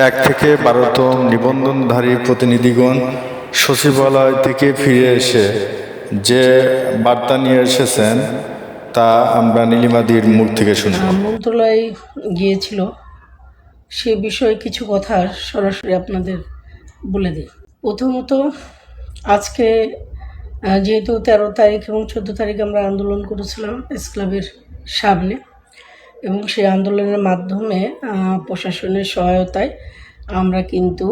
এক থেকে বারোতম নিবন্ধনধারী প্রতিনিধিগণ সচিবালয় থেকে ফিরে এসে যে বার্তা নিয়ে এসেছেন, তা আমরা নীলিমাদির মুখ থেকে শুনব। মন্ত্রণালয়ে গিয়েছিল, সে বিষয়ে কিছু কথা সরাসরি আপনাদের বলে দিই। প্রথমত, আজকে যেহেতু তেরো তারিখ এবং চোদ্দ তারিখ আমরা আন্দোলন করেছিলাম প্রেস ক্লাবের সামনে এবং সেই আন্দোলনের মাধ্যমে প্রশাসনের সহায়তায় আমরা কিন্তু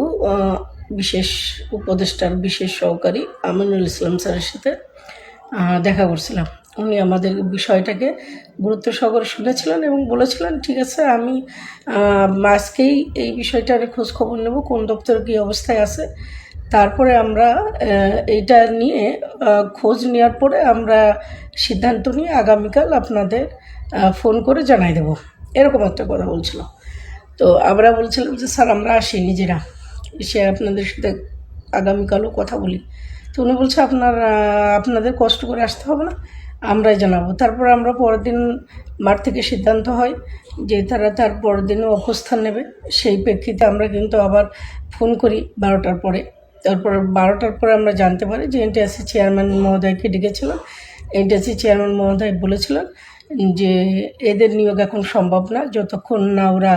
বিশেষ উপদেষ্টার, বিশেষ সহকারী আমিনুল ইসলাম স্যারের সাথে দেখা করছিলাম। উনি আমাদের বিষয়টাকে গুরুত্ব সহকারে শুনেছিলেন এবং বলেছিলেন, ঠিক আছে, আমি আজকেই এই বিষয়টার খোঁজ খবর নেব, কোন দপ্তর কী অবস্থায় আছে? তারপরে আমরা এইটা নিয়ে খোঁজ নেওয়ার পরে আমরা সিদ্ধান্ত নিয়ে আগামীকাল আপনাদের ফোন করে জানাই দেব। এরকম একটা কথা বলছিল তো আমরা বলছিলাম যে, স্যার, আমরা আসি নিজেরা। এসে আপনাদের সাথে আগামীকালও কথা বলি। তো উনি বলছে, আপনার আপনাদের কষ্ট করে আসতে হবে না, আমরাই জানাব। তারপর আমরা পরের দিন মাঠ থেকে সিদ্ধান্ত হয় যে, তারা তার পরের দিনও অবস্থান নেবে। সেই প্রেক্ষিতে আমরা কিন্তু আবার ফোন করি বারোটার পরে। তারপর বারোটার পরে আমরা জানতে পারি যে এনটিএসসি চেয়ারম্যান মহোদয়কে ডেকেছিলাম এনটিএসসি চেয়ারম্যান মহোদয় বলেছিলেন যে এদের নিয়োগ এখন সম্ভব না, যতক্ষণ না ওরা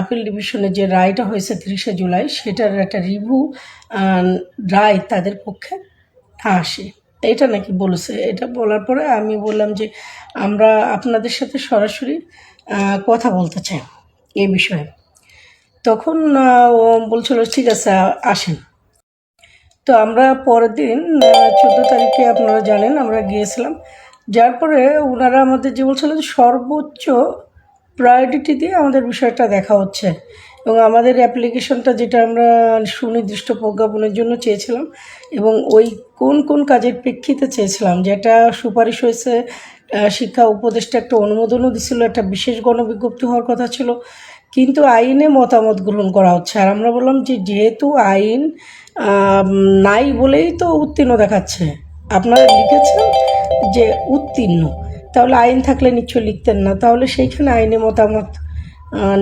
আপিল ডিভিশনের যে রায়টা হয়েছে তিরিশে জুলাই, সেটার একটা রিভিউ রায় তাদের পক্ষে না আসে। এটা নাকি বলেছে? এটা বলার পরে আমি বললাম যে আমরা আপনাদের সাথে সরাসরি কথা বলতে চাই এই বিষয়ে। তখন ও বলছিল, ঠিক আছে, আসেন। তো আমরা পরের দিন চোদ্দ তারিখে আপনারা জানেন, আমরা গিয়েছিলাম। যার পরে ওনারা আমাদের যে বলছিলেন সর্বোচ্চ প্রায়োরিটি দিয়ে আমাদের বিষয়টা দেখা হচ্ছে। এবং আমাদের অ্যাপ্লিকেশনটা যেটা আমরা সুনির্দিষ্ট প্রজ্ঞাপনের জন্য চেয়েছিলাম এবং ওই কোন কোন কাজের প্রেক্ষিতে চেয়েছিলাম, যেটা সুপারিশ হয়েছে শিক্ষা উপদেষ্টা একটা অনুমোদনও দিছিল, একটা বিশেষ গণবিজ্ঞপ্তি হওয়ার কথা ছিল, কিন্তু আইনে মতামত গ্রহণ করা হচ্ছে। আর আমরা বললাম যে যেহেতু আইন নাই বলেই তো উত্তীর্ণ দেখাচ্ছে। আপনারা লিখেছেন যে উত্তীর্ণ। তাহলে আইন থাকলে নিশ্চয় লিখতেন না। তাহলে সেইখানে আইনে মতামত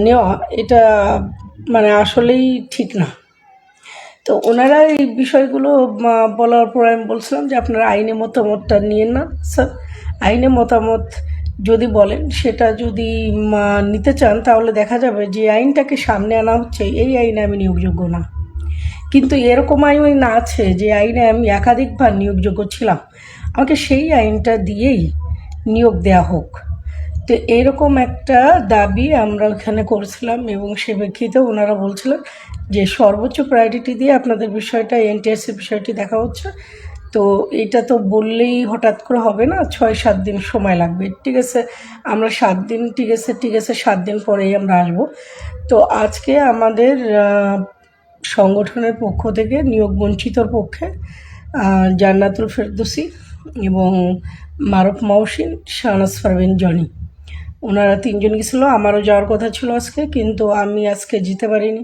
নেওয়া এটা মানে আসলেই ঠিক না। তো ওনারা এই বিষয়গুলো বলার পর আমি বলছিলাম যে আপনারা আইনে মতামতটা নিয়েন না, স্যার। আইনে মতামত যদি বলেন, সেটা যদি নিতে চান, তাহলে দেখা যাবে যে আইনটাকে সামনে আনা হচ্ছে। এই আইনে আমি নিয়োগযোগ্য না। কিন্তু এরকম আইন আছে যে আইনে আমি একাধিকবার নিয়োগযোগ্য ছিলাম। আমাকে সেই আইনটা দিয়েই নিয়োগ দেওয়া হোক। তো এরকম একটা দাবি আমরা ওখানে করেছিলাম এবং সে প্রেক্ষিতে ওনারা বলছিলেন যে সর্বোচ্চ প্রায়োরিটি দিয়ে আপনাদের বিষয়টা এনটিএসসি বিষয়টি দেখা হচ্ছে। তো এটা তো বললেই হঠাৎ করে হবে না, ছয় সাত দিন সময় লাগবে। ঠিক আছে, আমরা সাত দিন, ঠিক আছে ঠিক আছে, সাত দিন পরেই আমরা আসব। তো আজকে আমাদের সংগঠনের পক্ষ থেকে নিয়োগ বঞ্চিতর পক্ষে জান্নাতুল ফেরদৌসি এবং মারুফ মহসিন, শাহনাজ পারভিন জনি। ওনারা তিনজন গেছিল, আমারও যাওয়ার কথা ছিল আজকে, কিন্তু আমি আজকে যেতে পারিনি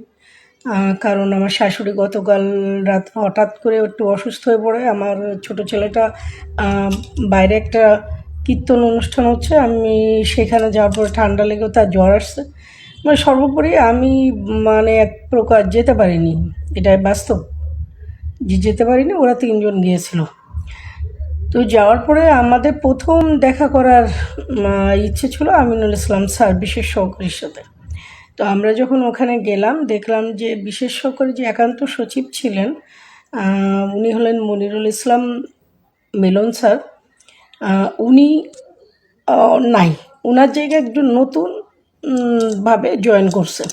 কারণ আমার শাশুড়ি গতকাল রাত হঠাৎ করে একটু অসুস্থ হয়ে পড়ে। আমার ছোট ছেলেটা বাইরে একটা কীর্তন অনুষ্ঠান হচ্ছে, আমি সেখানে যাওয়ার পরে ঠান্ডা লেগেও তার জ্বর আসছে। মানে সর্বোপরি আমি মানে এক প্রকার যেতে পারিনি, এটাই বাস্তব। যে যেতে পারিনি, ওরা তিনজন গিয়েছিল। তো যাওয়ার পরে আমাদের প্রথম দেখা করার ইচ্ছে ছিল আমিনুল ইসলাম স্যার, বিশেষ সহকারীর সাথে। তো আমরা যখন ওখানে গেলাম, দেখলাম যে বিশেষ সহকারী যে একান্ত সচিব ছিলেন উনি হলেন মনিরুল ইসলাম মিলন স্যার। উনি নাই। ওনার জায়গায় একজন নতুন ভাবে জয়েন করছে।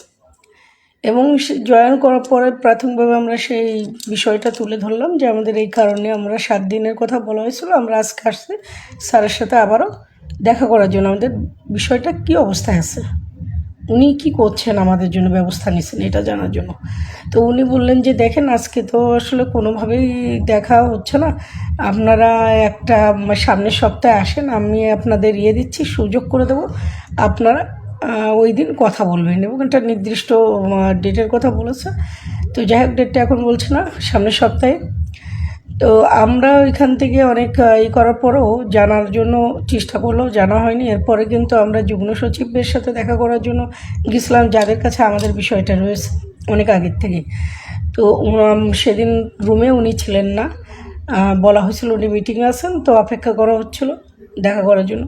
এবং জয়েন করার পরে প্রাথমিকভাবে আমরা সেই বিষয়টা তুলে ধরলাম যে আমাদের এই কারণে আমরা সাত দিনের কথা বলা হয়েছিল, আমরা আজকে আসছি স্যারের সাথে আবারও দেখা করার জন্য। আমাদের বিষয়টা কী অবস্থায় আছে? উনি কি করছেন? আমাদের জন্য ব্যবস্থা নিচ্ছেন এটা জানার জন্য। তো উনি বললেন যে, দেখেন, আজকে তো আসলে কোনোভাবেই দেখা হচ্ছে না। আপনারা একটা সামনের সপ্তাহে আসেন, আমি আপনাদের ইয়ে দিচ্ছি, সুযোগ করে দেবো। আপনারা ওই দিন কথা বলবেন এবং একটা নির্দিষ্ট ডেটের কথা বলেছে। তো যাই হোক ডেটটা এখন বলছে না, সামনের সপ্তাহে। তো আমরা ওইখান থেকে অনেক ই করার পরেও জানার জন্য চেষ্টা করলেও জানা হয়নি। এরপরে কিন্তু আমরা যুগ্ম সচিবের সাথে দেখা করার জন্য গেছিলাম, যাদের কাছে আমাদের বিষয়টা রয়েছে অনেক আগের থেকে। তো সেদিন রুমে উনি ছিলেন না। বলা হয়েছিল উনি মিটিংয়ে আছেন, তো অপেক্ষা করা হচ্ছিল, দেখা করার জন্য।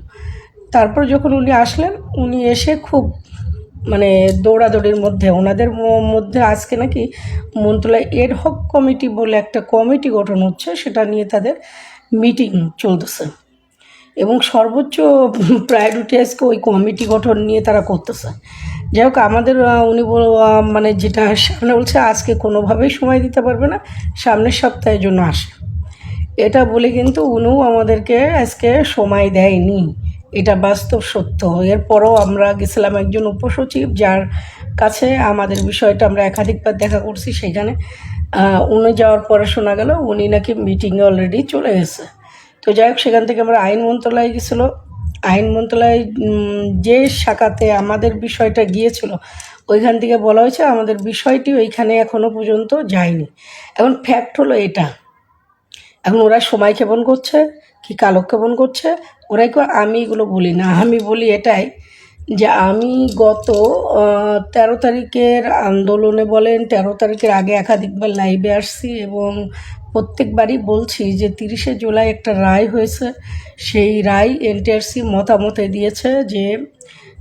তারপর যখন উনি আসলেন, উনি এসে খুব মানে দৌড়াদৌড়ির মধ্যে, ওনাদের মধ্যে আজকে নাকি মন্ত্রণালয় এড হক কমিটি বলে একটা কমিটি গঠন হচ্ছে, সেটা নিয়ে তাদের মিটিং চলতেছে। এবং সর্বোচ্চ প্রায়োরিটি আজকে ওই কমিটি গঠন নিয়ে তারা করতেছে। যাই হোক, আমাদের উনি মানে যেটা সামনে বলছে, আজকে কোনোভাবেই সময় দিতে পারবে না, সামনের সপ্তাহের জন্য আসে। এটা বলে কিন্তু উনিও আমাদেরকে আজকে সময় দেয়নি। এটা বাস্তব সত্য। এরপরও আমরা গেছিলাম একজন উপসচিব যার কাছে আমাদের বিষয়টা আমরা একাধিকবার দেখা করছি সেখানে। উনি যাওয়ার পরে শোনা গেল উনি নাকি মিটিংয়ে অলরেডি চলে গেছে। তো যাই হোক, সেখান থেকে আমরা আইন মন্ত্রণালয়ে গেছিল। আইন মন্ত্রণালয় যে শাখাতে আমাদের বিষয়টা গিয়েছিল, ওইখান থেকে বলা হয়েছে আমাদের বিষয়টি ওইখানে এখনও পর্যন্ত যায়নি। এখন ফ্যাক্ট হলো এটা। এখন ওরা সময় ক্ষেপণ করছে, কি কালক্ষেপণ করছে ওরাই কো আমি এগুলো বলি না। আমি বলি এটাই যে আমি গত তেরো তারিখের আন্দোলনে বলেন, তেরো তারিখের আগে একাধিকবার লাইভে আসছি এবং প্রত্যেকবারই বলছি যে তিরিশে জুলাই একটা রায় হয়েছে। সেই রায় এনটিআরসি মতামতে দিয়েছে যে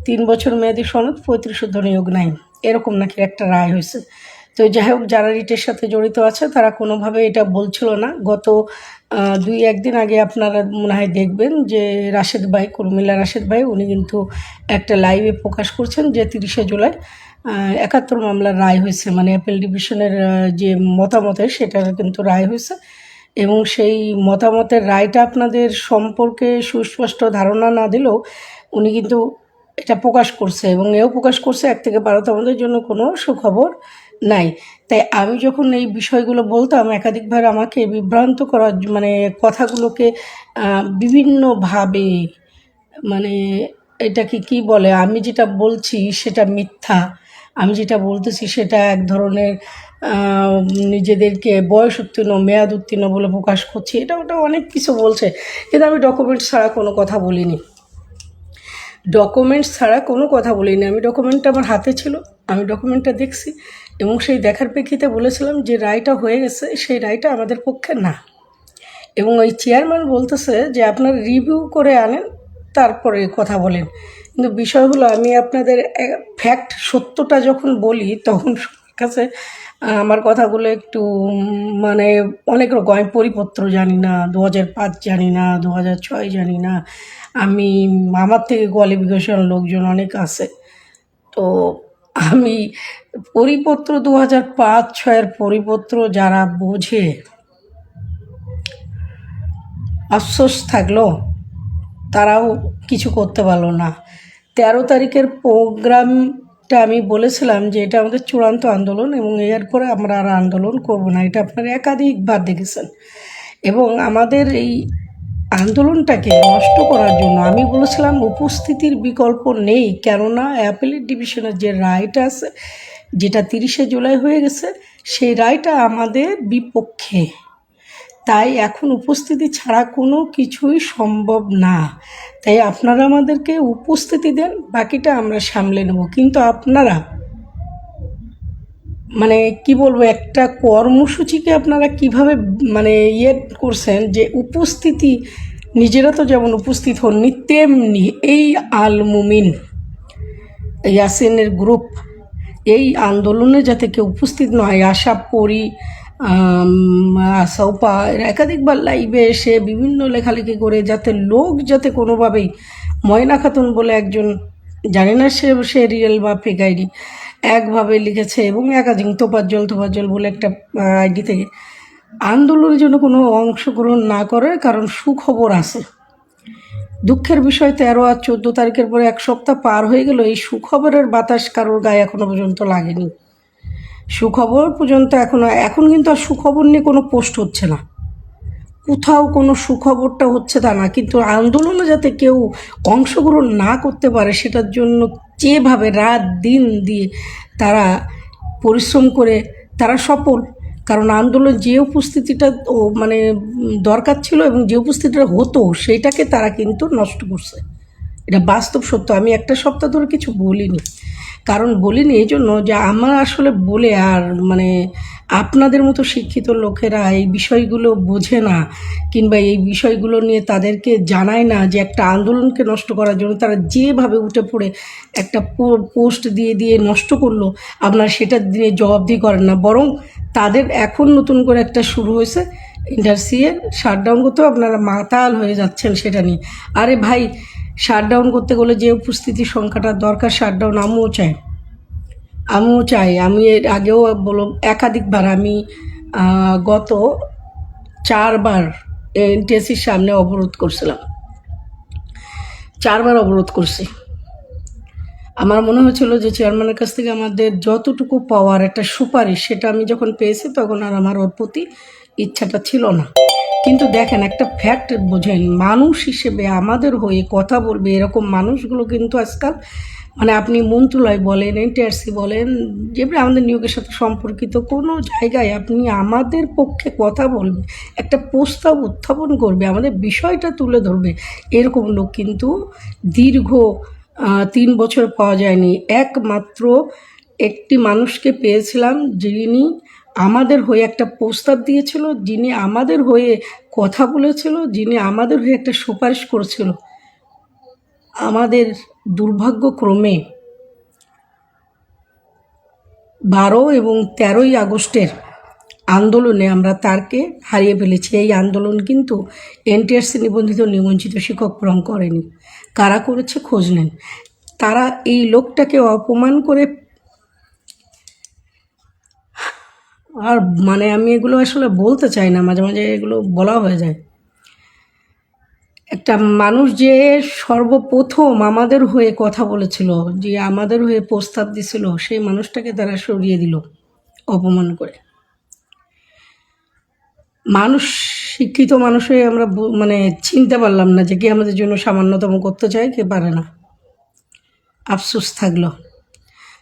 তিন বছর মেয়াদি সনদ পঁয়ত্রিশ নিয়োগ নাই। এরকম নাকি একটা রায় হয়েছে। তো যাই হোক, যারা রিটের সাথে জড়িত আছে, তারা কোনোভাবে এটা বলছিল না। গত দুই একদিন আগে আপনারা মনে হয় দেখবেন যে রাশেদ ভাই কুর্মিল্লা রাশেদ ভাই, উনি কিন্তু একটা লাইভে প্রকাশ করছেন যে তিরিশে জুলাই একাত্তর মামলার রায় হয়েছে। মানে অ্যাপেল ডিভিশনের যে মতামতের সেটার কিন্তু রায় হয়েছে। এবং সেই মতামতের রায়টা আপনাদের সম্পর্কে সুস্পষ্ট ধারণা না দিলেও উনি কিন্তু এটা প্রকাশ করছে এবং এও প্রকাশ করছে এক থেকে বারোতম আমাদের জন্য কোনো সুখবর নাই। তাই আমি যখন এই বিষয়গুলো বলতাম, একাধিকবার আমাকে বিভ্রান্ত করার মানে কথাগুলোকে বিভিন্নভাবে মানে এটাকে কি বলে, আমি যেটা বলছি সেটা মিথ্যা। আমি যেটা বলতেছি সেটা এক ধরনের নিজেদেরকে বয়স উত্তীর্ণ, মেয়াদ উত্তীর্ণ বলে প্রকাশ করছি। এটা ওটা অনেক কিছু বলছে, কিন্তু আমি ডকুমেন্ট ছাড়া কোনো কথা বলিনি। ডকুমেন্টস ছাড়া কোনো কথা বলিনি। আমি ডকুমেন্টটা আমার হাতে ছিল। আমি ডকুমেন্টটা দেখছি এবং সেই দেখার প্রেক্ষিতে বলেছিলাম যে রায়টা হয়ে গেছে, সেই রায়টা আমাদের পক্ষে না। এবং ওই চেয়ারম্যান বলতেছে যে আপনার রিভিউ করে আনেন, তারপরে কথা বলেন। কিন্তু বিষয় হলো আমি আপনাদের ফ্যাক্ট সত্যটা যখন বলি, তখন কাছে আমার কথাগুলো একটু মানে অনেক রকম পরিপত্র জানি না, দু হাজার পাঁচ জানি না, দু হাজার ছয় জানি না। আমি আমার থেকে কোয়ালিফিকেশন লোকজন অনেক আছে। তো আমি পরিপত্র দু হাজার পাঁচ ছয়ের পরিপত্র যারা বোঝে, আফসোস থাকল, তারাও কিছু করতে পারল না। তেরো তারিখের প্রোগ্রামটা আমি বলেছিলাম যে এটা আমাদের চূড়ান্ত আন্দোলন এবং এরপরে আমরা আর আন্দোলন করব না, এটা আপনারা একাধিকবার দেখেছেন। এবং আমাদের এই আন্দোলনটাকে নষ্ট করার জন্য আমি বলেছিলাম উপস্থিতির বিকল্প নেই, কেননা অ্যাপেলের ডিভিশনের যে রায়টা আছে, যেটা তিরিশে জুলাই হয়ে গেছে, সেই রায়টা আমাদের বিপক্ষে। তাই এখন উপস্থিতি ছাড়া কোনো কিছুই সম্ভব না। তাই আপনারা আমাদেরকে উপস্থিতি দেন, বাকিটা আমরা সামলে নেব। কিন্তু আপনারা মানে কি বলব, একটা কর্মসূচিকে আপনারা কীভাবে মানে ইয়ে করছেন যে উপস্থিতি নিজেরা তো যেমন উপস্থিত হননি তেমনি এই আল মুমিন ইয়াসিনের গ্রুপ, এই আন্দোলনে যাতে কেউ উপস্থিত নয় আশা পরি সৌপা একাধিকবার লাইভে এসে বিভিন্ন লেখালেখি করে যাতে লোক যাতে কোনোভাবেই ময়না খাতুন বলে একজন, জানি না সে সে রিয়েল বা ফেক আইডি একভাবে লিখেছে এবং একাধিক তোপাজ্জল তোপাজ্জল বলে একটা আইডি থেকে আন্দোলনের জন্য কোনো অংশগ্রহণ না করে, কারণ সুখবর আছে। দুঃখের বিষয়, তেরো আর চোদ্দ তারিখের পরে এক সপ্তাহ পার হয়ে গেল, এই সুখবরের বাতাস কারোর গায়ে এখনও পর্যন্ত লাগেনি। সুখবর পর্যন্ত এখনও, এখন কিন্তু আর সুখবর নিয়ে কোনো পোস্ট হচ্ছে না। কোথাও কোনো সুখবরটা হচ্ছে তা না, কিন্তু আন্দোলনে যাতে কেউ অংশগ্রহণ না করতে পারে, সেটার জন্য যেভাবে রাত দিন দিয়ে তারা পরিশ্রম করে, তারা সফল। কারণ আন্দোলন যে উপস্থিতিটা মানে দরকার ছিল এবং যে উপস্থিতিটা হতো, সেইটাকে তারা কিন্তু নষ্ট করছে। এটা বাস্তব সত্য। আমি একটা সপ্তাহ ধরে কিছু বলিনি। কারণ বলিনি এই জন্য যে আমার আসলে বলে আর মানে আপনাদের মতো শিক্ষিত লোকেরা এই বিষয়গুলো বোঝে না, কিংবা এই বিষয়গুলো নিয়ে তাদেরকে জানায় না যে একটা আন্দোলনকে নষ্ট করার জন্য তারা যেভাবে উঠে পড়ে একটা পোস্ট দিয়ে দিয়ে নষ্ট করল, আপনারা সেটা দিয়ে জবাবদিহি করেন না। বরং তাদের এখন নতুন করে একটা শুরু হয়েছে ইন্টারসিএ শাটডাউন করতেও আপনারা মাতাল হয়ে যাচ্ছেন সেটা নিয়ে। আরে ভাই শাটডাউন করতে গেলে যে উপস্থিতির সংখ্যাটা দরকার শাটডাউন আমিও চাই। আমিও চাই। আমি এর আগেও বলো, একাধিকবার আমি গত চারবার এনটিএসির সামনে অবরোধ করছিলাম। চারবার অবরোধ করছি। আমার মনে হয়েছিল যে চেয়ারম্যানের কাছ থেকে আমাদের যতটুকু পাওয়ার একটা সুপারিশ, সেটা আমি যখন পেয়েছি, তখন আর আমার ওর প্রতি ইচ্ছাটা ছিল না। কিন্তু দেখেন, একটা ফ্যাক্ট বোঝেন, মানুষ হিসেবে আমাদের হয়ে কথা বলবে এরকম মানুষগুলো কিন্তু আজকাল মানে আপনি মন্ত্রণালয় বলেন, এনটিআরসি বলেন যেগুলো আমাদের নিয়োগের সাথে সম্পর্কিত, কোনো জায়গায় আপনি আমাদের পক্ষে কথা বলবে, একটা প্রস্তাব উত্থাপন করবে, আমাদের বিষয়টা তুলে ধরবে, এরকম লোক কিন্তু দীর্ঘ তিন বছর পাওয়া যায়নি। একমাত্র একটি মানুষকে পেয়েছিলাম যিনি আমাদের হয়ে একটা প্রস্তাব দিয়েছিল, যিনি আমাদের হয়ে কথা বলেছিল, যিনি আমাদের হয়ে একটা সুপারিশ করেছিল। আমাদের দুর্ভাগ্যক্রমে বারো এবং তেরোই আগস্টের আন্দোলনে আমরা তারকে হারিয়ে ফেলেছি। এই আন্দোলন কিন্তু এনটিআরসি নিবন্ধিত নিবঞ্চিত শিক্ষক পূরণ করেনি। কারা করেছে খোঁজ নেন। তারা এই লোকটাকে অপমান করে আর মানে আমি এগুলো আসলে বলতে চাই না, মাঝে মাঝে এগুলো বলা হয়ে যায়। একটা মানুষ যে সর্বপ্রথম আমাদের হয়ে কথা বলেছিল, যে আমাদের হয়ে প্রস্তাব দিছিল, সেই মানুষটাকে তারা সরিয়ে দিল অপমান করে। মানুষ, শিক্ষিত মানুষ হয়ে আমরা মানে চিনতে পারলাম না যে কে আমাদের জন্য সামান্যতম করতে চায়, কে পারে না। আফসোস থাকল।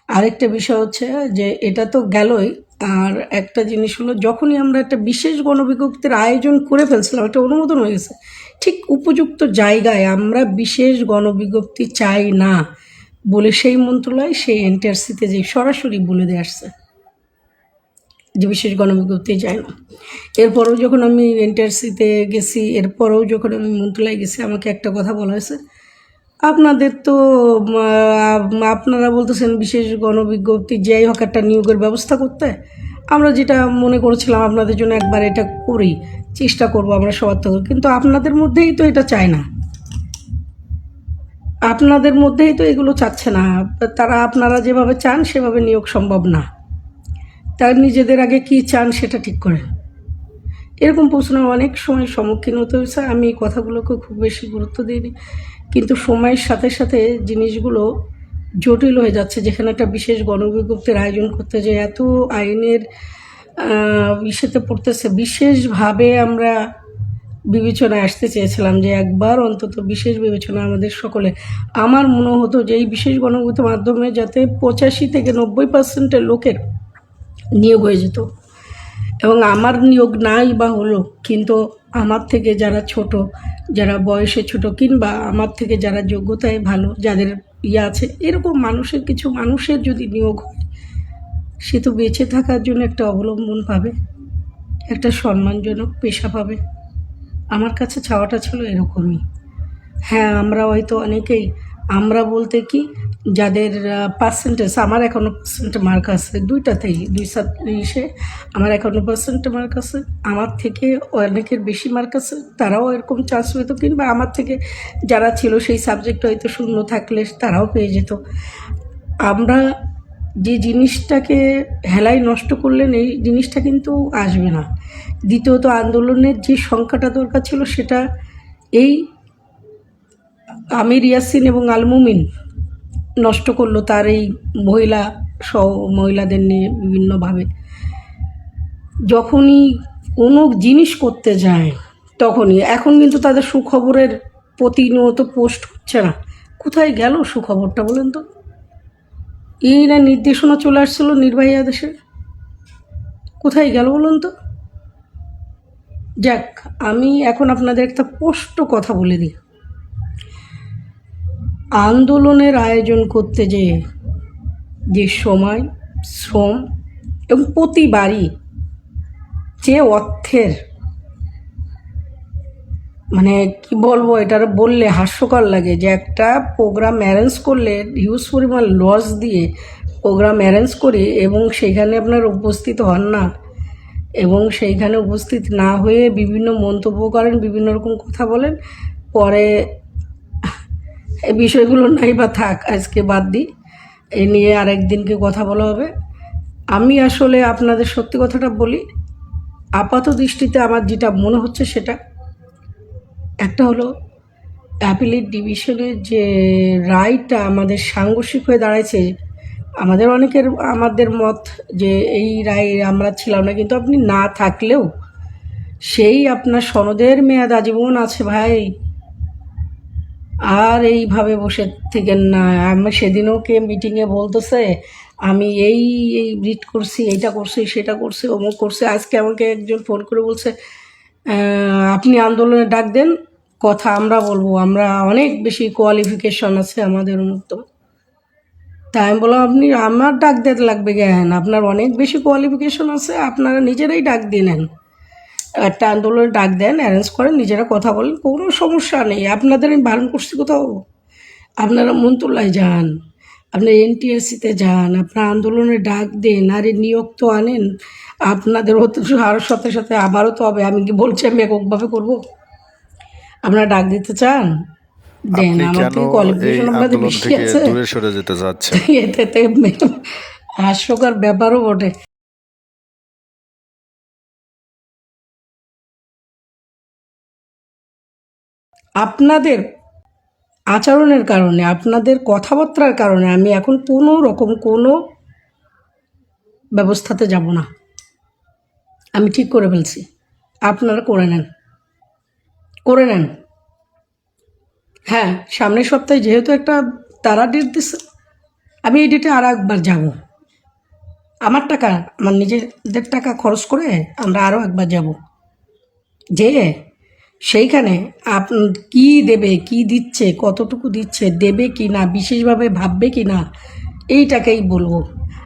আরেকটা বিষয় হচ্ছে যে এটা তো গেলই আর একটা জিনিস হলো, যখনই আমরা একটা বিশেষ গণবিজ্ঞপ্তির আয়োজন করে ফেলছিলাম, একটা অনুমোদন হয়ে গেছে, ঠিক উপযুক্ত জায়গায় আমরা বিশেষ গণবিজ্ঞপ্তি চাই না বলে সেই মন্ত্রণালয় সেই এনটিআরসিতে যে সরাসরি বলে দিয়ে আসছে, যে বিশেষ গণবিজ্ঞপ্তি চাই না। এরপরেও যখন আমি এনটিআরসিতে গেছি, এরপরেও যখন আমি মন্ত্রণালয়ে গেছি, আমাকে একটা কথা বলা হয়েছে আপনাদের তো আপনারা বলতেছেন বিশেষ গণবিজ্ঞপ্তি, যাই হোক একটা নিয়োগের ব্যবস্থা করতে। আমরা যেটা মনে করেছিলাম আপনাদের জন্য একবার এটা করি, চেষ্টা করব আমরা সবার থেকে। কিন্তু আপনাদের মধ্যেই তো এটা চায় না। আপনাদের মধ্যেই তো এগুলো চাচ্ছে না। তারা আপনারা যেভাবে চান সেভাবে নিয়োগ সম্ভব না। তার নিজেদের আগে কি চান সেটা ঠিক করেন এরকম প্রশ্ন অনেক সময় সম্মুখীন হতে হয়েছে। আমি কথাগুলোকে খুব বেশি গুরুত্ব দিইনি। কিন্তু সময়ের সাথে সাথে জিনিসগুলো জটিল হয়ে যাচ্ছে। যেখানে একটা বিশেষ গণবিজ্ঞপ্তির আয়োজন করতে যে এত আইনের ইসেতে পড়তেছে, বিশেষভাবে আমরা বিবেচনায় আসতে চেয়েছিলাম যে একবার অন্তত বিশেষ বিবেচনা আমাদের সকলে। আমার মনে হতো যে এই বিশেষ গণবিজ্ঞপ্তির মাধ্যমে যাতে পঁচাশি থেকে নব্বই পার্সেন্টের লোকের নিয়োগ হয়ে যেত। এবং আমার নিয়োগ নাই বা হলো, কিন্তু আমার থেকে যারা ছোট, যারা বয়সে ছোট কিংবা আমার থেকে যারা যোগ্যতায় ভালো, যাদের ইয়ে আছে, এরকম মানুষের কিছু মানুষের যদি নিয়োগ হয়, সে তো বেঁচে থাকার জন্য একটা অবলম্বন পাবে, একটা সম্মানজনক পেশা পাবে। আমার কাছে চাওয়াটা ছিল এরকমই। হ্যাঁ আমরা হয়তো অনেকেই, আমরা বলতে কি যাদের পার্সেন্টেজ আমার একান্ন পার্সেন্ট মার্ক আছে, দুইটাতেই, দুই ইসে, আমার একান্ন পার্সেন্ট মার্ক আছে, আমার থেকে অনেকের বেশি মার্ক আছে, তারাও এরকম চান্স পেতো, কিংবা আমার থেকে যারা ছিল সেই সাবজেক্ট হয়তো শূন্য থাকলে তারাও পেয়ে যেত। আমরা যে জিনিসটাকে হেলায় নষ্ট করলেন, এই জিনিসটা কিন্তু আসবে না। দ্বিতীয়ত, আন্দোলনের যে সংখ্যাটা দরকার ছিল, সেটা এই আমির ইয়াসিন এবং আলমুমিন নষ্ট করল তার এই মহিলা সহ মহিলাদের নিয়ে বিভিন্নভাবে। যখনই কোনো জিনিস করতে যায়, তখনই। এখন কিন্তু তাদের সুখবরের প্রতিনিয়ত পোস্ট হচ্ছে না। কোথায় গেল সুখবরটা বলেন তো? এই না নির্দেশনা চলে আসছিল নির্বাহী আদেশে? কোথায় গেল বলুন তো? যাক, আমি এখন আপনাদের একটা স্পষ্ট কথা বলে দিই। আন্দোলনের আয়োজন করতে যেয়ে যে সময়, শ্রম এবং প্রতিবারই যে অর্থের মানে কি বলব, এটার বললে হাস্যকর লাগে যে একটা প্রোগ্রাম অ্যারেঞ্জ করলে হিউজ পরিমাণ লস দিয়ে প্রোগ্রাম অ্যারেঞ্জ করি এবং সেখানে আপনার উপস্থিত হন না এবং সেইখানে উপস্থিত না হয়ে বিভিন্ন মন্তব্য করেন, বিভিন্ন রকম কথা বলেন, পরে এই বিষয়গুলো নাই বা থাক, আজকে বাদ দিই। এ নিয়ে আরেকদিনকে কথা বলা হবে। আমি আসলে আপনাদের সত্যি কথাটা বলি, আপাত দৃষ্টিতে আমার যেটা মনে হচ্ছে সেটা, একটা হলো অ্যাপিলেট ডিভিশনের যে রায়টা আমাদের সাংঘর্ষিক হয়ে দাঁড়াইছে, আমাদের অনেকের, আমাদের মত যে এই রায় আমরা ছিলাম না, কিন্তু আপনি না থাকলেও সেই আপনার সনদের মেয়াদ আজীবন আছে ভাই। আর এইভাবে বসে থেকেন না। আমি সেদিনও কে মিটিংয়ে বলতেছে, আমি এই এই রিড করছি, এইটা করছি, সেটা করছি, অমুক করছে। আজকে আমাকে একজন ফোন করে বলছে আপনি আন্দোলনে ডাক দেন, কথা আমরা বলব। আমরা অনেক বেশি কোয়ালিফিকেশন আছে আমাদের মতো। তাই আমি বললাম, আপনি, আমার ডাক দিতে লাগবে জ্ঞান আপনার অনেক বেশি কোয়ালিফিকেশন আছে, আপনারা নিজেরাই ডাক দিয়ে নেন। একটা আন্দোলনে ডাক দেন অ্যারেঞ্জ করেন নিজেরা কথা বলেন কোনো সমস্যা নেই। আপনাদের আমি বারণ করছি কোথাও? আপনারা মন্ত্রণালয় যান আপনার এনটিএসসিতে যান আপনার আন্দোলনে ডাক দেন আর নিয়োগ তো আনেন আপনাদের হতে আরও সাথে সাথে আমারও তো হবে আমি কি বলছি আমি এককভাবে করব? আপনারা ডাক দিতে চান? দেন আপনি আমার তো এই কোয়ালিফিকেশন আপনাদের বেশি আছে। এতে হাস্যকর ব্যাপারও বটে। আপনাদের আচরণের কারণে, আপনাদের কথাবার্তার কারণে আমি এখন কোনো রকম কোনো ব্যবস্থাতে যাব না। আমি ঠিক করে ফেলছি। আপনারা করে নেন। করে নেন। হ্যাঁ সামনের সপ্তাহে যেহেতু একটা তারা ডেট দিচ্ছে আমি এই ডেটে আর একবার যাব। আমার টাকা, আমার নিজেদের টাকা খরচ করে আমরা আরও একবার যাব। যে সেইখানে আপ কী দেবে, কি দিচ্ছে, কতটুকু দিচ্ছে, দেবে কি না, বিশেষভাবে ভাববে কি না, এইটাকেই বলব।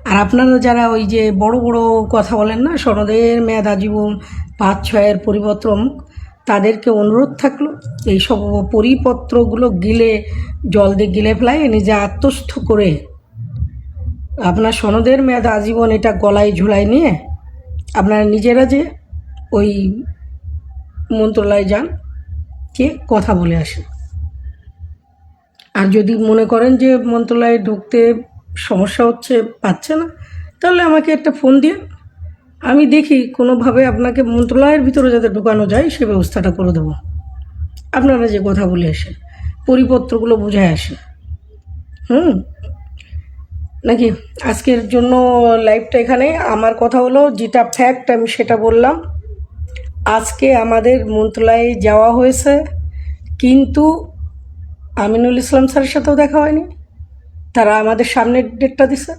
আর আপনারা যারা ওই যে বড় বড় কথা বলেন না, সনদের মেয়াদ আজীবন পাঁচ ছয়ের পরিবর্তন, তাদেরকে অনুরোধ থাকল এইসব পরিপত্রগুলো গিলে, জল দিয়ে গিলে ফেলায়, নিজে আত্মস্থ করে আপনার সনদের মেয়াদ আজীবন এটা গলায় ঝুলাই নিয়ে, আপনারা নিজেরা যে ওই মন্ত্রণালয়ে যান যে কথা বলে আসেন। আর যদি মনে করেন যে মন্ত্রণালয়ে ঢুকতে সমস্যা হচ্ছে, পাচ্ছে না, তাহলে আমাকে একটা ফোন দিয়ে আমি দেখি কোনোভাবে আপনাকে মন্ত্রণালয়ের ভিতরে যাতে ঢুকানো যায়, সে ব্যবস্থাটা করে দেবো। আপনারা যে কথা বলে আসেন, পরিপত্রগুলো বুঝায় আসেন। হুম? নাকি? আজকের জন্য লাইভটা এখানে। আমার কথা হলো, যেটা ফ্যাক্ট আমি সেটা বললাম। আজকে আমাদের মন্ত্রণালয়ে যাওয়া হয়েছে কিন্তু আমিনুল ইসলাম স্যারের সাথেও দেখা হয়নি। তারা আমাদের সামনের ডেটটা দিছে।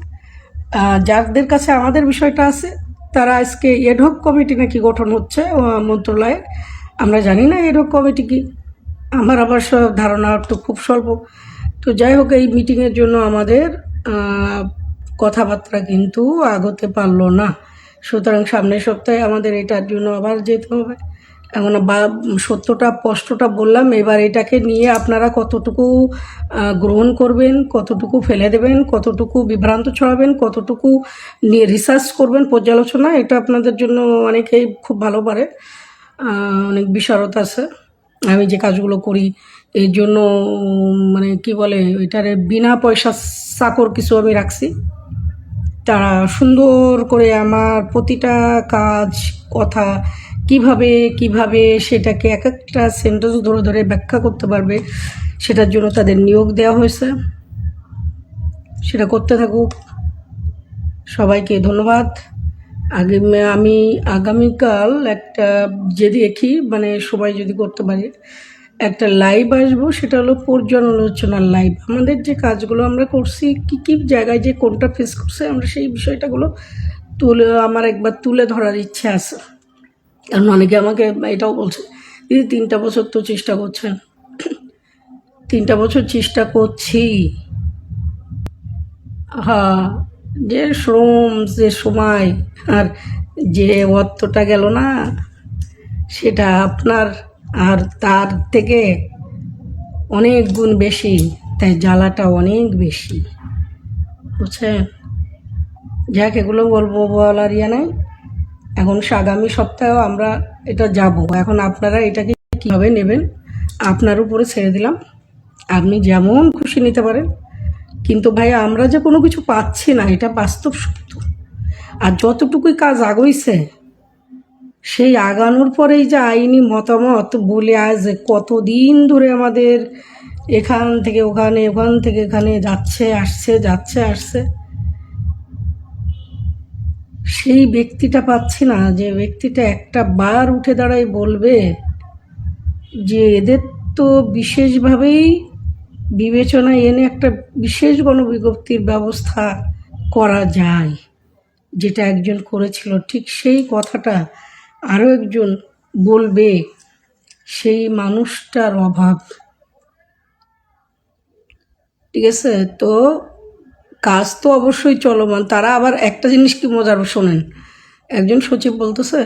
যাদের কাছে আমাদের বিষয়টা আছে তারা আজকে এডহক কমিটি নাকি গঠন হচ্ছে আহ, মন্ত্রণালয়ে। আমরা জানি না এডহক কমিটি কি। আমার আবার সব ধারণা একটু খুব স্বল্প। তো যাই হোক এই মিটিংয়ের জন্য আমাদের কথাবার্তা কিন্তু আগতে পারল না। সুতরাং সামনের সপ্তাহে আমাদের এটার জন্য আবার যেতে হবে। এখন বা, সত্যটা, স্পষ্টটা বললাম, এবার এটাকে নিয়ে আপনারা কতটুকু গ্রহণ করবেন, কতটুকু ফেলে দেবেন, কতটুকু বিভ্রান্ত ছড়াবেন, কতটুকু নিয়ে রিসার্চ করবেন, পর্যালোচনা, এটা আপনাদের জন্য অনেকেই খুব ভালো পারে। অনেক বিশারত আছে। আমি যে কাজগুলো করি, এর জন্য মানে কি বলে, এটারে বিনা পয়সা চাকর কিছু আমি রাখছি। তারা সুন্দর করে আমার প্রতিটা কাজ, কথা, কীভাবে কীভাবে সেটাকে এক একটা সেন্টেন্স ধরে ধরে ব্যাখ্যা করতে পারবে, সেটার জন্য তাদের নিয়োগ দেওয়া হয়েছে। সেটা করতে থাকুক। সবাইকে ধন্যবাদ। আগে আমি আগামীকাল একটা যে দেখি মানে সবাই যদি করতে পারি একটা লাইভ আসব, সেটা হলো পর্যালোচনার লাইভ আমাদের যে কাজগুলো আমরা করছি, কি কি জায়গায় যে কোনটা ফেস করছে, আমরা সেই বিষয়টাগুলো তুলে, আমার একবার তুলে ধরার ইচ্ছে আছে। কারণ অনেকে আমাকে এটাও বলছে, দিদি, তিনটা বছর তো চেষ্টা করছেন। তিনটা বছর চেষ্টা করছি। হ্যাঁ যে শ্রম, যে সময়, আর যে অর্থটা গেল না, সেটা আপনার আর তার থেকে অনেক গুণ বেশি, তাই জ্বালাটা অনেক বেশি। বুঝছেন? যাক, এগুলো বলব বলার ইয়ে নাই। এখন আগামী সপ্তাহেও আমরা এটা যাব। এখন আপনারা এটাকে কীভাবে নেবেন, আপনার উপরে ছেড়ে দিলাম। আপনি যেমন খুশি নিতে পারেন। কিন্তু ভাই, আমরা যে কোনো কিছু পাচ্ছি না, এটা বাস্তব সত্য। আর যতটুকুই কাজ আগইছে সেই আগানোর পরেই যে আইনি মতামত বলে আজ কতদিন ধরে আমাদের এখান থেকে ওখানে, ওখান থেকে এখানে যাচ্ছে, আসছে যাচ্ছে, আসছে। সেই ব্যক্তিটা পাচ্ছি না, যে ব্যক্তিটা একটা বার উঠে দাঁড়াই বলবে যে এদের তো বিশেষভাবেই বিবেচনায় এনে একটা বিশেষ গণবিজ্ঞপ্তির ব্যবস্থা করা যায়, যেটা একজন করেছিল। ঠিক সেই কথাটা আরও একজন বলবে, সেই মানুষটার অভাব। ঠিক আছে? তো কাজ তো অবশ্যই চলমান। তারা আবার একটা জিনিস কি মজার, শোনেন। একজন সচিব বলতেছে,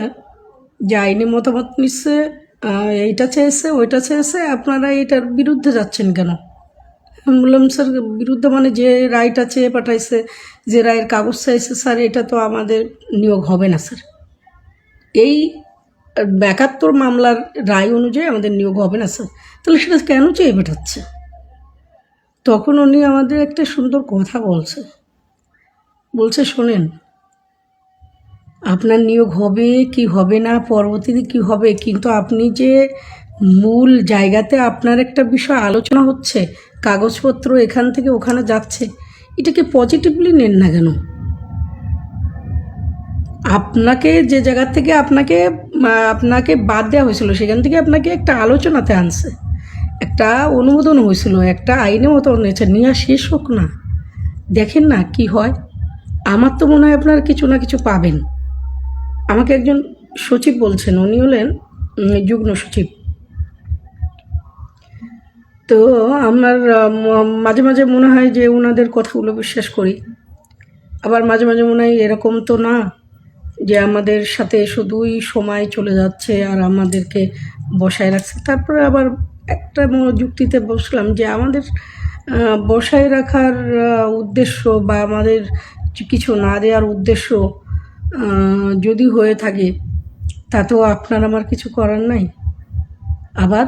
যে আইনি মতামত নিচ্ছে এইটা চেয়েছে, ওইটা চেয়েছে, আপনারা এটার বিরুদ্ধে যাচ্ছেন কেন? বললাম, স্যার, বিরুদ্ধে মানে যে রায়টা চেয়ে পাঠাইছে, যে রায়ের কাগজ চাইছে, স্যার, এটা তো আমাদের নিয়োগ হবে না, স্যার। এই একাত্তর মামলার রায় অনুযায়ী আমাদের নিয়োগ হবে না, স্যার? তাহলে সেটা কেন চেয়ে পাঠাচ্ছে? তখন উনি আমাদের একটা সুন্দর কথা বলছে। বলছে, শোনেন, আপনার নিয়োগ হবে কি হবে না, পরবর্তীতে কি হবে? কিন্তু আপনি যে মূল জায়গাতে আপনার একটা বিষয় আলোচনা হচ্ছে, কাগজপত্র এখান থেকে ওখানে যাচ্ছে এটাকে পজিটিভলি নেন না কেন? আপনাকে যে জায়গা থেকে আপনাকে আপনাকে বাদ দেওয়া হয়েছিল, সেখান থেকে আপনাকে একটা আলোচনাতে আনছে। একটা অনুমোদন হয়েছিল, একটা আইনে মতো নিয়েছে নিয়ে শেষ হোক না। দেখেন না কি হয়। আমার তো মনে হয় আপনার কিছু না কিছু পাবেন। আমাকে একজন সচিব বলছেন, উনি হলেন যুগ্ম সচিব। তো ম- মাঝে মাঝে মনে হয় যে ওনাদের কথাগুলো বিশ্বাস করি। আবার মাঝে মাঝে মনে হয় এরকম তো না। যে আমাদের সাথে শুধুই সময় চলে যাচ্ছে আর আমাদেরকে বসায় রাখছে। তারপরে আবার একটা যুক্তিতে বসলাম যে আমাদের বসায় রাখার উদ্দেশ্য বা আমাদের কিছু না দেওয়ার উদ্দেশ্য যদি হয়ে থাকে, তাতেও আপনার আমার কিছু করার নাই? আবার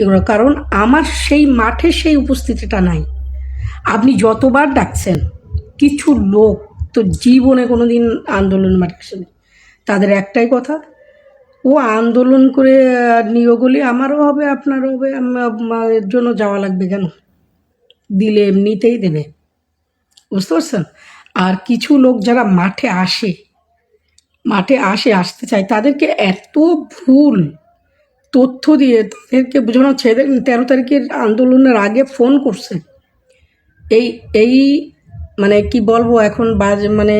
এগুলো কারণ আমার সেই মাঠে সেই উপস্থিতিটা নাই। আপনি যতবার ডাকছেন, কিছু লোক তো জীবনে কোনো দিন আন্দোলন আসেনি। তাদের একটাই কথা, ও আন্দোলন করে নিয়োগ হলে আমারও হবে, আপনারও হবে, আম- আম- এর জন্য যাওয়া লাগবে কেন? দিলে এমনিতেই দেবে। বুঝতে পারছেন? আর কিছু লোক যারা মাঠে আসে মাঠে আসে, আসতে চায়, তাদেরকে এত ভুল তথ্য দিয়ে তাদেরকে বোঝানো হচ্ছে। তেরো তারিখের আন্দোলনের আগে ফোন করছে। এই এই মানে কি বলব এখন বাজ মানে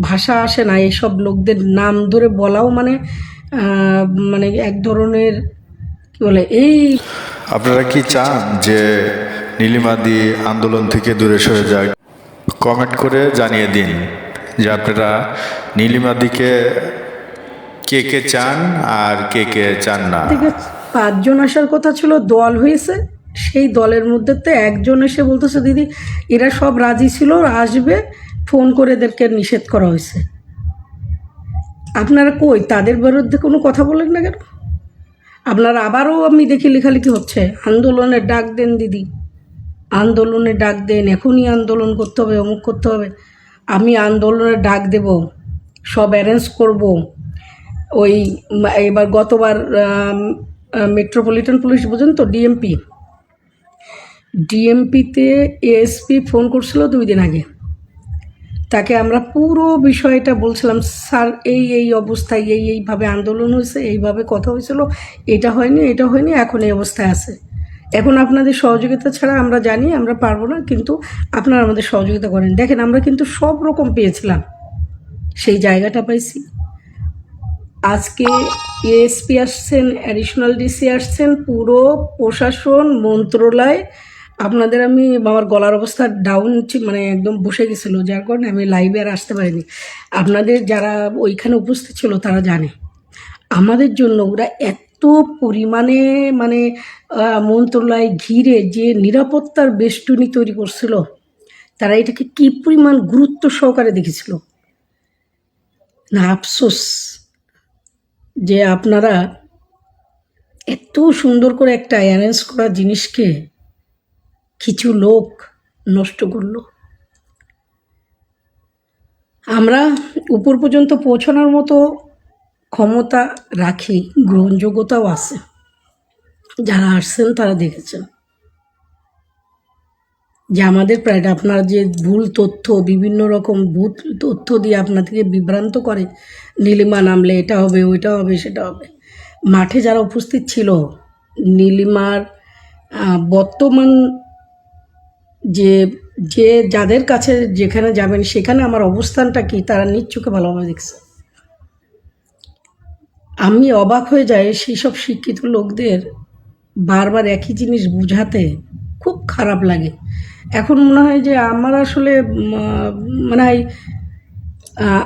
ভাষা আসে না এইসব লোকদের নাম ধরে বলাও মানে মানে এক ধরনের কি বলে এই আপনারা কি চান যে নীলিমাদি আন্দোলন থেকে দূরে সরে যাক? কমেন্ট করে জানিয়ে দিন যে আপনারা নীলিমাদিকে কে কে চান আর কে কে চান না। পাঁচজন আসার কথা ছিল দল হয়েছে। সেই দলের মধ্যে তো একজন এসে বলতেছে, দিদি, এরা সব রাজি ছিল, আসবে, ফোন করে এদেরকে নিষেধ করা হয়েছে। আপনারা কই? তাদের বিরুদ্ধে কোনো কথা বলেন না কেন? আপনারা আবারও আমি দেখি লেখালেখি হচ্ছে। আন্দোলনের ডাক দেন, দিদি। আন্দোলনের ডাক দেন, এখনই আন্দোলন করতে হবে, অমুক করতে হবে। আমি আন্দোলনের ডাক দেব, সব অ্যারেঞ্জ করব। ওই, এবার গতবার মেট্রোপলিটন পুলিশ বুঝেন তো ডিএমপি ডিএমপিতে এএসপি ফোন করছিল দুই দিন আগে। তাকে আমরা পুরো বিষয়টা বলছিলাম, স্যার, এই এই অবস্থায়, এই, এইভাবে আন্দোলন হয়েছে, এইভাবে কথা হয়েছিল, এটা হয়নি এটা হয়নি, এখন এই অবস্থায় আছে। এখন আপনাদের সহযোগিতা ছাড়া আমরা জানি, আমরা পারব না, কিন্তু আপনারা আমাদের সহযোগিতা করেন। দেখেন, আমরা কিন্তু সব রকম পেয়েছিলাম, সেই জায়গাটা পাইছি। আজকে এএসপি আসছেন, অ্যাডিশনাল ডিসি আসছেন, পুরো প্রশাসন, মন্ত্রণালয় আপনাদের আমি আমার গলার অবস্থা ডাউন মানে একদম বসে গেছিল। যার কারণে আমি লাইভে আর আসতে পারিনি। আপনাদের যারা ওইখানে উপস্থিত ছিল, তারা জানে। আমাদের জন্য ওরা এত পরিমাণে মানে মন্ত্রণালয় ঘিরে যে নিরাপত্তার বেষ্টনী তৈরি করছিল, তারা এটাকে কি পরিমাণ গুরুত্ব সহকারে দেখেছিল? না, আফসোস যে আপনারা এত সুন্দর করে একটা অ্যারেঞ্জ করা জিনিসকে কিছু লোক নষ্ট করল। আমরা উপর পর্যন্ত পৌঁছানোর মতো ক্ষমতা রাখি, গ্রহণযোগ্যতাও আছে। যারা আসছেন তারা দেখেছেন। যে আমাদের প্রায় আপনার যে ভুল তথ্য, বিভিন্ন রকম ভুল তথ্য দিয়ে আপনাদেরকে বিভ্রান্ত করে, নীলিমা নামলে এটা হবে, ওইটা হবে, সেটা হবে। মাঠে যারা উপস্থিত ছিল, নীলিমার বর্তমান যে যে যাদের কাছে যেখানে যাবেন, সেখানে আমার অবস্থানটা কি, তারা চোখে ভালোভাবে দেখছে। আমি অবাক হয়ে যাই সেই সব শিক্ষিত লোকদের বারবার একই জিনিস বোঝাতে খুব খারাপ লাগে। এখন মনে হয় যে, আমার আসলে মনে হয়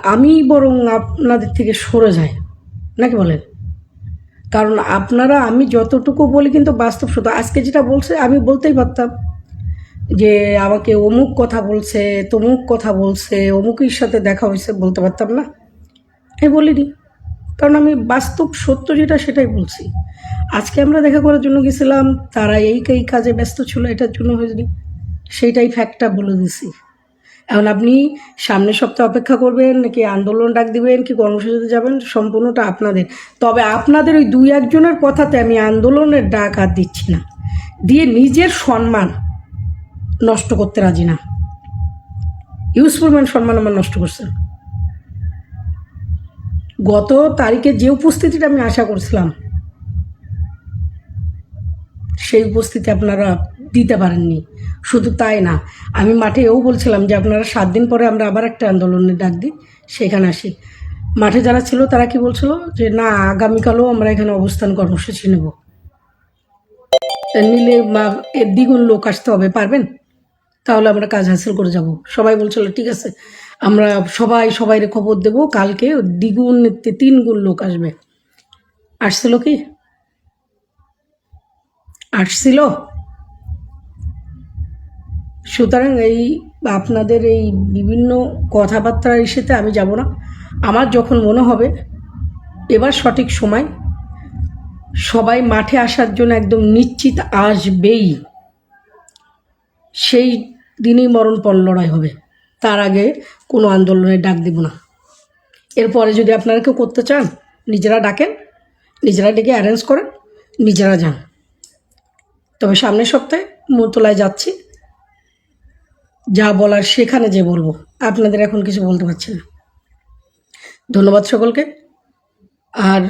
আমি বরং আপনাদের থেকে সরে যাই। নাকি বলেন? কারণ আপনারা, আমি যতটুকু বলি কিন্তু বাস্তব সত্য আজকে যেটা বলছে, আমি বলতেই পারতাম। যে আমাকে অমুক কথা বলছে, তমুক কথা বলছে, অমুকের সাথে দেখা হয়েছে বলতে পারতাম না। আমি বলিনি। কারণ আমি বাস্তব সত্য যেটা সেটাই বলছি। আজকে আমরা দেখা করার জন্য গেছিলাম, তারা এই এই কাজে ব্যস্ত ছিল, এটার জন্য হয়নি। সেইটাই ফ্যাক্টটা বলে দিছি। এখন আপনি সামনের সপ্তাহে অপেক্ষা করবেন, নাকি আন্দোলন ডাক দিবেন, কি কর্মসূচিতে যাবেন, সম্পূর্ণটা আপনাদের। তবে আপনাদের ওই দুই একজনের কথাতে আমি আন্দোলনের ডাক আর দিচ্ছি না। দিয়ে নিজের সম্মান নষ্ট করতে রাজি না। ইউজফুল ম্যান সম্মান আমার নষ্ট করছেন গত তারিখে যে উপস্থিতিটা আমি আশা করছিলাম, সেই উপস্থিতি আপনারা দিতে পারেননি। শুধু তাই না, আমি মাঠে এও বলছিলাম যে আপনারা সাত দিন পরে আমরা আবার একটা আন্দোলনের ডাক দিই, সেখানে আসি। মাঠে যারা ছিল তারা কি বলছিল? যে না, আগামীকালও আমরা এখানে অবস্থান কর্মসূচি নেব। নিলে এর দ্বিগুণ লোক আসতে হবে, পারবেন? তাহলে আমরা কাজ হাসিল করে যাব। সবাই বলছিল, ঠিক আছে, আমরা সবাই, সবাইরে খবর দেব, কালকে দ্বিগুণ তিন গুণ লোক আসবে। আসছিল কি? আসছিল। সুতরাং এই আপনাদের এই বিভিন্ন কথাবার্তার ইসেতে আমি যাব না। আমার যখন মনে হবে, এবার সঠিক সময়, সবাই মাঠে আসার জন্য একদম নিশ্চিত আসবেই। সেই দিনই মরণপণ লড়াই হবে। তার আগে কোনো আন্দোলনের ডাক দিব না। এরপরে যদি আপনারা কেউ করতে চান, নিজেরা ডাকেন, নিজেরা ডেকে অ্যারেঞ্জ করেন, নিজেরা যান। তবে সামনের সপ্তাহে মতলায় যাচ্ছি। যা বলার সেখানে যে বলব, আপনাদের এখন কিছু বলতে পারছি না। ধন্যবাদ সকলকে। আর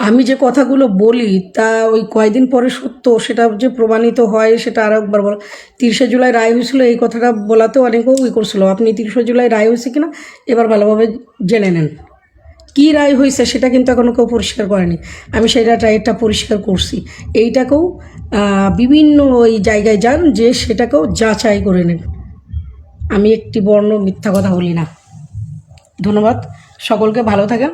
আমি যে কথাগুলো বলি, তা ওই কয়দিন পরে সত্য, সেটা যে প্রমাণিত হয়, সেটা আর একবার বল, তিরিশে জুলাই রায় হয়েছিল, এই কথাটা বলাতেও অনেকেও ই করছিল, আপনি তিরিশে জুলাই রায় হয়েছে কিনা, এবার ভালোভাবে জেনে নেন। কী রায় হয়েছে সেটা কিন্তু এখনও কেউ পরিষ্কার করেনি। আমি সেটা রায়টা পরিষ্কার করছি। এইটাকেও বিভিন্ন ওই জায়গায় যান যে সেটাকেও যাচাই করে নেন। আমি একটি বর্ণ মিথ্যা কথা বলি না। ধন্যবাদ। সকলকে ভালো থাকেন।